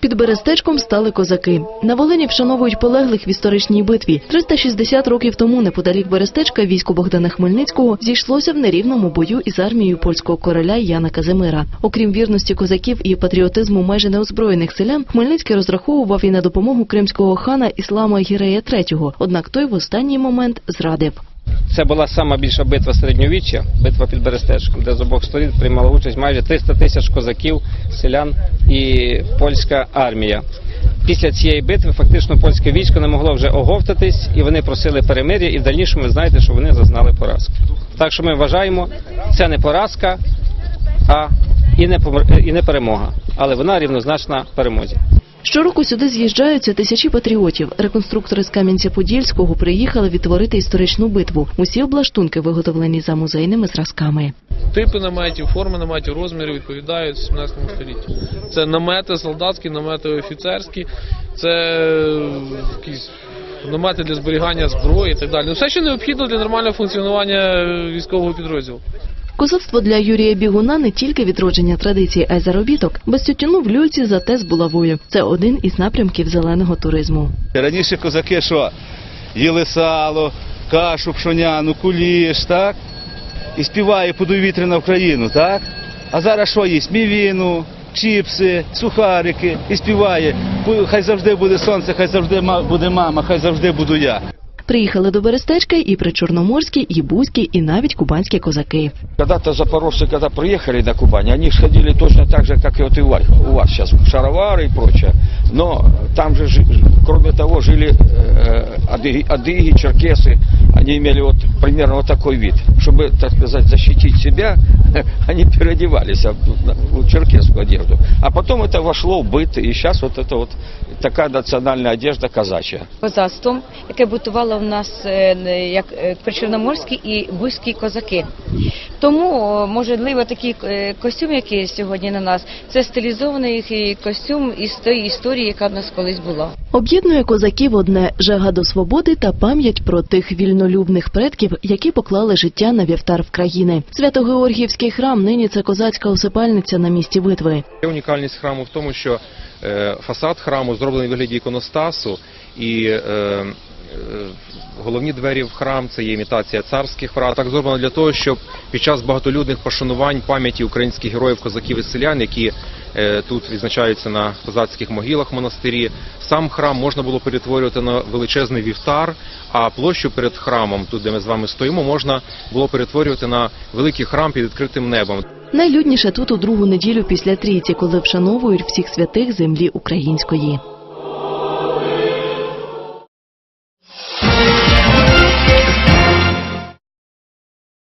Під Берестечком стали козаки. На Волині вшановують полеглих в історичній битві. 360 років тому неподалік Берестечка військо Богдана Хмельницького зійшлося в нерівному бою із армією польського короля Яна Казимира. Окрім вірності козаків і патріотизму майже неозброєних селян, Хмельницький розраховував і на допомогу кримського хана Іслама Гірея III, однак той в останній момент зрадив. Це була сама більша битва середньовіччя, битва під Берестечком, де з обох сторін приймала участь майже 300 тисяч козаків, селян і польська армія. Після цієї битви фактично польське військо не могло вже оговтатись, і вони просили перемир'я, і в дальнішому ви знаєте, що вони зазнали поразки. Так що ми вважаємо, це не поразка, а і не помр і не перемога, але вона рівнозначна перемозі. Щороку сюди з'їжджаються тисячі патріотів. Реконструктори з Кам'янця-Подільського приїхали відтворити історичну битву. Усі облаштунки виготовлені за музейними зразками. Типи наметів, форми наметів, розміри відповідають 17 століттю. Це намети солдатські, намети офіцерські, це е, якісь намети для зберігання зброї і так далі. Ну, все, що необхідно для нормального функціонування е, військового підрозділу. Козацтво для Юрія Бігуна не тільки відродження традицій, а й заробіток. Без тютюну в люльці зате з булавою. Це один із напрямків зеленого туризму. Раніше козаки що? Їли сало, кашу пшоняну, куліш, так? І співає «Подуй вітри на Україну, так? А зараз що їсть? Мівіну, чіпси, сухарики і співає. Хай завжди буде сонце, хай завжди буде мама, хай завжди буду я. Приїхали до Берестечка і причорноморські, і бузькі, і навіть кубанські козаки. Когда-то запорожцы, когда приехали на Кубань, они ж ходили точно так же, как и вот и у вас, у вас сейчас, шаровары и прочее. Но там же, жи- кроме того, жили э, адыги, адыги, черкесы, они имели вот примерно вот такой вид. Чтобы, так сказать, защитить себя, они переодевались в, в черкесскую одежду. А потом это вошло в быт, и сейчас вот это вот такая национальная одежда казачья. козацтвом, яке бутувало в нас е, не- як е, причорноморські і бузькі козаки. Тому, можливо, такий е, костюм, який сьогодні на нас, це стилізований костюм із тої історії, яка в нас колись була. Об'єднує козаків одне жага до свободи та пам'ять про тих вільнолюбних предків, які поклали життя на вівтар в країни. Свято-Георгіївський храм нині це козацька усипальниця на місці битви. Унікальність храму в тому, що е, фасад храму зроблений в вигляді іконостасу, і е, головні двері в храм це є імітація царських врат. Так зроблено для того, щоб під час багатолюдних пошанувань пам'яті українських героїв, козаків і селян, які е, тут відзначаються на козацьких могилах в монастирі, сам храм можна було перетворювати на величезний вівтар, а площу перед храмом, тут де ми з вами стоїмо, можна було перетворювати на великий храм під відкритим небом. Найлюдніше тут у другу неділю після трійці, коли вшановують всіх святих землі української.